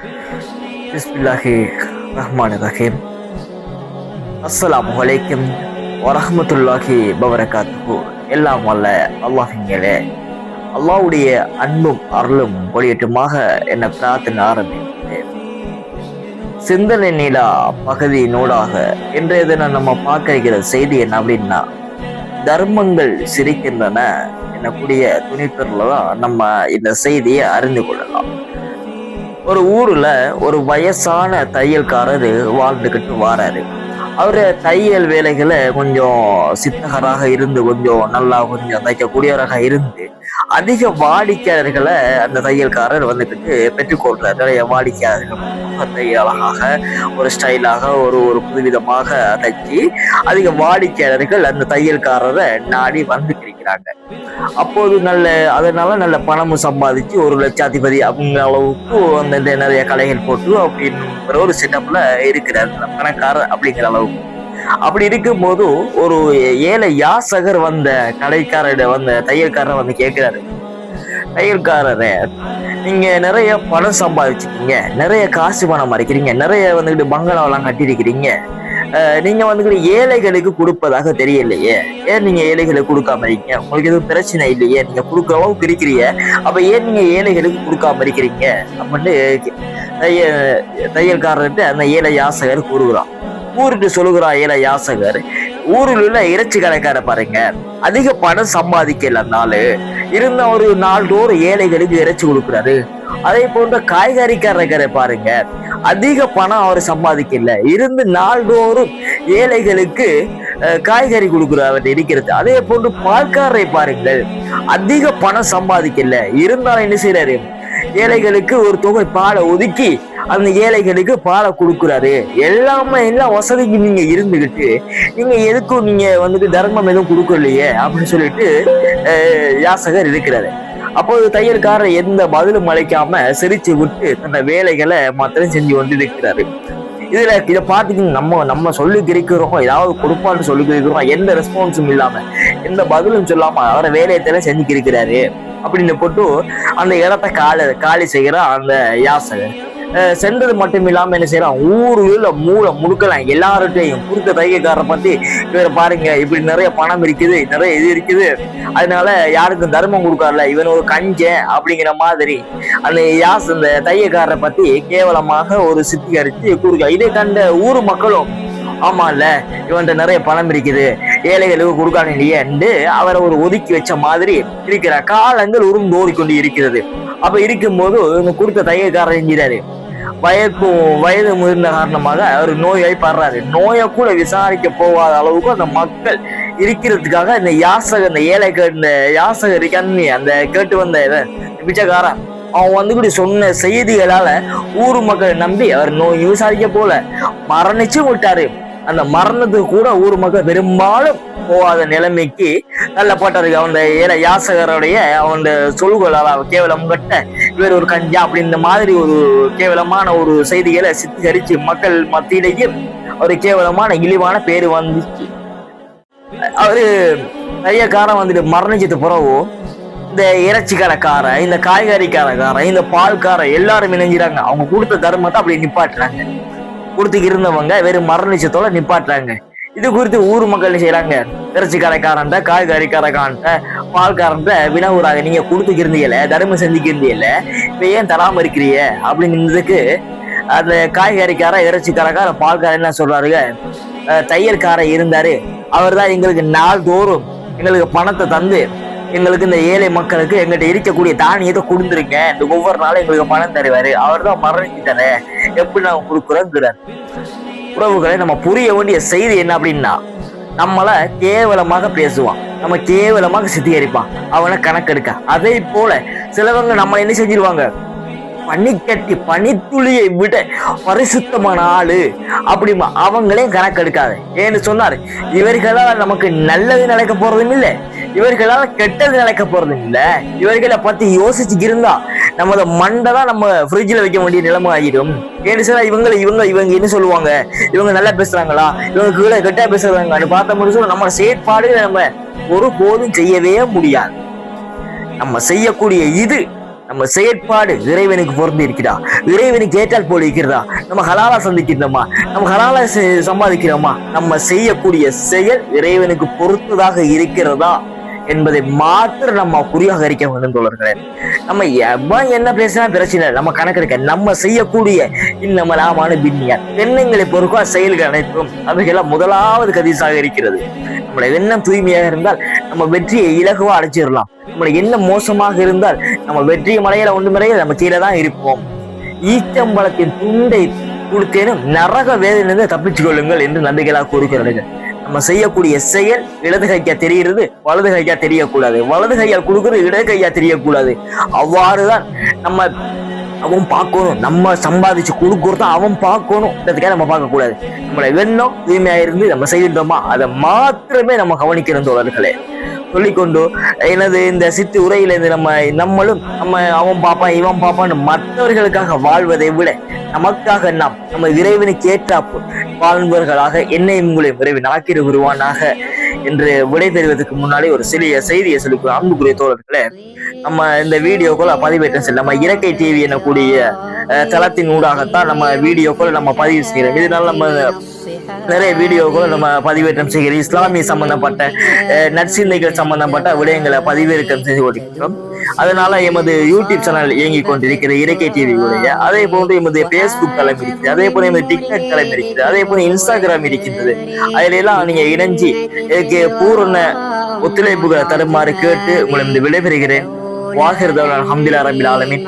பிஸ்மில்லாஹி ரஹ்மான் ரஹீம் அஸ்லாம் அலைக்கும் வரஹமத்துல்லாஹி பவரகாத்து எல்லாம் வல்ல அல்லாஹிங்களே அல்லாவுடைய அன்பும் அருளும் ஒளியட்டுமாக என்னை பிரார்த்தனை ஆரம்பித்தேன் சிந்தனை நிலா பகுதி நூடாக இன்றைய தினம் நம்ம பார்க்கிற செய்தி என்ன அப்படின்னா தர்மங்கள் சிரிக்கின்றன எனக்கூடிய துணிப்பொருள் தான் நம்ம இந்த செய்தியை அறிந்து கொள்ளலாம் ஒரு ஊரில் ஒரு வயசான தையல்காரர் வாழ்ந்துக்கிட்டு வாராரு. அவர் தையல் வேலைகளை கொஞ்சம் சித்தகராக இருந்து கொஞ்சம் நல்லா கொஞ்சம் தைக்கக்கூடியவராக இருந்து அதிக வாடிக்கையாளர்களை அந்த தையல்காரர் வந்துக்கிட்டு பெற்றுக்கொள்றாரு நிறைய வாடிக்கையாளர்கள் தையல் அழகாக ஒரு ஸ்டைலாக ஒரு ஒரு புதுவிதமாக தைச்சி அதிக வாடிக்கையாளர்கள் அந்த தையல்காரரை நாடி வந்துக்கிறேன் கிடைக்கிறாங்க அப்போது நல்ல அதனால நல்ல பணமும் சம்பாதிச்சு ஒரு லட்சாதிபதி அப்படிங்கிற அளவுக்கு அந்த நிறைய கலைகள் போட்டு அப்படின்ற ஒரு செட்டப்ல இருக்கிறார். பணக்காரர் அப்படிங்கிற அளவுக்கு. அப்படி இருக்கும்போது ஒரு ஏழை யாசகர் வந்த கடைக்காரர் வந்த தையல்காரர் வந்து கேட்கிறாரு. தையல்காரரே நீங்க நிறைய பணம் சம்பாதிச்சிருக்கீங்க நிறைய காசு பணம் மறைக்கிறீங்க நிறைய வந்துட்டு பங்களாவெல்லாம் கட்டியிருக்கிறீங்க. நீங்க வந்துக்கிட்டு ஏழைகளுக்கு கொடுப்பதாக தெரியலையே. ஏன் நீங்க ஏழைகளுக்கு கொடுக்காம இருக்கீங்க? உங்களுக்கு எதுவும் பிரச்சனை இல்லையே. நீங்க கொடுக்குற அளவுக்கு இருக்கிறீங்க. அப்ப ஏன் நீங்க ஏழைகளுக்கு கொடுக்காம இருக்கிறீங்க? அப்படின்னு தையல் தையல்காரர்கிட்ட அந்த ஏழை யாசகர் கூறுகிறான் ஊருக்கு சொல்லுகிறான் ஏழை யாசகர் ஊரில் உள்ள இறைச்சி கடைக்கார பாருங்க. அதிக பணம் சம்பாதிக்கலனால இருந்த ஒரு நாள்தோறும் ஏழைகளுக்கு இறைச்சி கொடுக்குறாரு. அதே போன்ற காய்கறிக்காரரை பாருங்க. அதிக பணம் அவர் சம்பாதிக்கல. இருந்து நாள்தோறும் ஏழைகளுக்கு காய்கறி காய்கறி அவர் இருக்கிறது. அதே போன்று பால்காரரை பாருங்கள். அதிக பணம் சம்பாதிக்கல. இருந்தாலும் என்ன செய்யறாரு ஏழைகளுக்கு ஒரு தொகை பாலை ஒதுக்கி அந்த ஏழைகளுக்கு பாலை கொடுக்குறாரு. எல்லாமே எல்லா வசதிக்கு நீங்க இருந்துகிட்டு நீங்க எதுக்கும் நீங்க வந்துட்டு தர்மம் எதுவும் கொடுக்கலையே அப்படின்னு சொல்லிட்டு யாசகர் இருக்கிறாரு. அப்போது தையல்காரர் எந்த பதிலும் அழைக்காம சிரிச்சு விட்டு தன்னை வேலைகளை மாத்திரம் செஞ்சு கொண்டு இருக்கிறாரு இதுல இதை பார்த்துக்கிட்டு நம்ம நம்ம சொல்லி கிரிக்கிறோம் ஏதாவது கொடுப்பான்னு சொல்லி கிரிக்கிறோம் எந்த ரெஸ்பான்ஸும் இல்லாம எந்த பதிலும் சொல்லாம அவரை வேலையத்தெல்லாம் செஞ்சு கிரிக்கிறாரு அப்படின்னு போட்டு அந்த இடத்த காலி காலி செய்கிறான் அந்த யாசகர் சென்றது மட்டும் இல்லாமல் என்ன செய்யறான் ஊருல மூளை முடுக்கலாம் எல்லார்கிட்டையும் குறுக்க தைக்கக்காரரை பத்தி இவரை பாருங்க இப்படி நிறைய பணம் இருக்குது நிறைய இது இருக்குது. அதனால யாருக்கும் தர்மம் கொடுக்காருல இவன் ஒரு கஞ்சன் அப்படிங்கிற மாதிரி. அந்த யாஸ் அந்த தையக்காரரை பத்தி கேவலமாக ஒரு சித்திகரித்து கொடுக்க இதை கண்ட ஊர் மக்களும் ஆமால இவன்கிட்ட நிறைய பணம் இருக்குது ஏழைகளுக்கு கொடுக்காங்க இல்லையேன்னு அவரை ஒரு ஒதுக்கி வச்ச மாதிரி இருக்கிற காலங்கள் உருந்தோடி கொண்டு இருக்கிறது. அப்ப இருக்கும்போது இவங்க கொடுத்த தையக்காரர் செஞ்சிடாரு வயது வயது முதிர்ந்த காரணமாக அவர் நோய்வாய்ப்படுறாரு நோயை கூட விசாரிக்க போகாத அளவுக்கு அந்த மக்கள் இருக்கிறதுக்காக இந்த யாசக இந்த ஏழை கேட்டு இந்த யாசக இருக்கான்னு அந்த கேட்டு வந்த இதை பிச்சைக்காரன் அவன் வந்து கூட சொன்ன செய்திகளால ஊர் மக்களை நம்பி அவர் நோய் விசாரிக்க போல மரணிச்சு விட்டாரு. அந்த மரணத்துக்கு கூட ஊர் மக்கள் பெரும்பாலும் போகாத நிலைமைக்கு தள்ளப்பட்டாரு அவன் ஏற யாசகருடைய அவன் சொல்களால் கேவலம் கட்ட இவர் ஒரு கஞ்சா அப்படின்ற மாதிரி ஒரு கேவலமான ஒரு செய்திகளை சித்தரிச்சு மக்கள் மத்தியிலேயே ஒரு கேவலமான இழிவான பேர் வந்துச்சு. அவரு தையக்காரன் வந்துட்டு மரணிச்சது பிறகு இந்த இறைச்சிக்காரக்காரன் இந்த காய்கறி கடைக்காரன் இந்த பால்காரன் எல்லாரும் இணைஞ்சிறாங்க அவங்க கொடுத்த தர்மத்தை அப்படி நிப்பாட்டுறாங்க. கொடுத்துக்கு இருந்தவங்க வெறும் மரணிச்சத்தோட நிப்பாட்டுறாங்க. இது குறித்து ஊர் மக்கள் என்ன செய்யறாங்க இறைச்சி கடைக்காரன்ட்ட காய்கறி கடைக்காரன்ட்ட பால்காரன்ட்ட வினவுறாங்க நீங்க கொடுத்துக்கிருந்தீங்கல்ல தர்மம் செஞ்சுக்கிருந்தீங்கல்ல இப்ப ஏன் தராம இருக்கிறீ அப்படிங்கிறதுக்கு அந்த காய்கறிக்கார இறைச்சி பால்காரன் என்ன சொல்றாருங்க? அஹ் இருந்தாரு. அவர் தான் எங்களுக்கு நாள்தோறும் எங்களுக்கு பணத்தை தந்து எங்களுக்கு இந்த ஏழை மக்களுக்கு எங்கிட்ட இருக்கக்கூடிய தானியத்தை கொடுத்துருங்க. இந்த ஒவ்வொரு நாளும் எங்களுக்கு பணம் தருவாரு. அவர் தான் மரணிக்கிட்டாரு எப்படி நான் கொடுக்குறோங்கிறார் உறவுகளை நம்ம புரிய வேண்டிய செய்தி என்ன அப்படின்னா நம்மளை கேவலமாக பேசுவான். நம்ம கேவலமாக சித்திகரிப்பான் அவனை கணக்கெடுக்க. அதே போல சிலவங்க நம்மளை என்ன செஞ்சிருவாங்க? பனிக்கட்டி பனித்துளியை விட பரிசுத்தமான ஆளு அப்படிமா அவங்களே கணக்கெடுக்காது. ஏன்னு சொன்னார் இவர்களால் நமக்கு நல்லது நடக்க போறதும் இல்லை இவர்களால் கெட்டது நடக்க போறதும் இல்லை இவர்களை பத்தி யோசிச்சு இருந்தா நமது மண்டை தான் நம்ம ஃப்ரிட்ஜில் வைக்க வேண்டிய நிலைமை ஆகிடும் ஏன்னு சொன்னா இவங்க இவங்க இவங்க என்ன சொல்லுவாங்க? இவங்க நல்லா பேசுறாங்களா? இவங்க கீழே கெட்டா பேசுறாங்கன்னு பார்த்த முடிச்சு நம்ம செயற்பாடுகளை நம்ம ஒரு போதும் செய்யவே முடியாது. நம்ம செய்யக்கூடிய இது நம்ம செயற்பாடு இறைவனுக்கு பொருந்து இருக்கிறா இறைவனுக்கு ஏற்றால் போல இருக்கிறதா? நம்ம ஹலாலா சந்திக்கிறோமா? நம்ம ஹலாலா சம்பாதிக்கிறோமா? நம்ம செய்யக்கூடிய செயல் இறைவனுக்கு பொறுத்ததாக இருக்கிறதா? என்பதை மாத்திரம் நம்ம குறியாக இருக்க வேண்டும் தோழர்களே. நம்ம எவன் என்ன பேசினா பிரச்சனை நம்ம கணக்கெடுக்க நம்ம செய்யக்கூடிய இன்னம நாமான பின்னியா. எண்ணங்களை பொறுக்கா செயல்கள் அனைத்தும் அவைகளாம் முதலாவது கதிசாக இருக்கிறது. நம்முடைய எண்ணம் தூய்மையாக இருந்தால் நம்ம வெற்றியை இலகுவா அடைச்சிடலாம் நம்முடைய எண்ணம் மோசமாக இருந்தால் நம்ம வெற்றி மலையில ஒன்று மலையில நம்ம கீழே தான் இருப்போம். ஈச்சம்பழத்தின் துண்டை கொடுத்தேனும் நரக வேதனையிலிருந்து தப்பிச்சு கொள்ளுங்கள் என்று நம்பிக்கையாக கூறுகிறார்கள். நம்ம செய்யக்கூடிய செயல் இடது கைக்கா தெரிகிறது வலது கைக்கா தெரியக்கூடாது. வலது கையால் கொடுக்கிறது இடது கையா தெரியக்கூடாது. அவ்வாறுதான் நம்ம அவன் பார்க்கணும். நம்ம சம்பாதிச்சு கொடுக்கறத அவன் பார்க்கணும். இதுக்காக நம்ம பார்க்கக்கூடாது. நம்மளை நம்மளோட எண்ணம் இருந்து நம்ம செய்கின்றோமா? அதை மாத்திரமே நம்ம கவனிக்கிறோம் தோழர்களே. சொல்லிக்கொண்டு எனது இந்த சித்து உரையிலிருந்து நம்ம நம்மளும் நம்ம அவன் பாப்பான் இவன் பாப்பான்னு மற்றவர்களுக்காக வாழ்வதை விட நமக்காக நாம் நம்ம இறைவனுக்கு ஏற்றாப்பு வாழ்வர்களாக என்னை உங்களை விரைவில் ஆக்கிட குருவானாக என்று விடை தெரிவதற்கு முன்னாடி ஒரு சிறிய செய்தியை சொல்லி அன்புக்குரிய தோழர்களே நம்ம இந்த வீடியோக்குள்ள பதிவேற்றம் செய்யலாம். நம்ம இறக்கை டிவி எனக்கூடிய தளத்தின் ஊடாகத்தான் நம்ம வீடியோக்கள் நம்ம பதிவு செய்கிறோம் இதனால நம்ம நிறைய வீடியோக்கள் நம்ம பதிவேற்றம் செய்கிறோம் இஸ்லாமிய சம்பந்தப்பட்ட நற்சிந்தைகள் சம்பந்தப்பட்ட விடயங்களை பதிவேற்றம் செய்து கொண்டிருக்கிறோம். அதனால எமது யூடியூப் சேனல் இயங்கிக் கொண்டிருக்கிற இறக்கை டிவி உடைய அதே போன்று எமது பேஸ்புக் தளம் இருக்கிறது அதே போல எமது டிக்டாக் தளம் இருக்கிறது அதே போல இன்ஸ்டாகிராம் இருக்கின்றது. அதில எல்லாம் நீங்க இணைஞ்சி இதுக்கு பூரண ஒத்துழைப்புகளை தருமாறு கேட்டு உங்களை விடைபெறுகிறேன். வாகிருதவன் அஹமதுல்லா ரபில் ஆலமின்.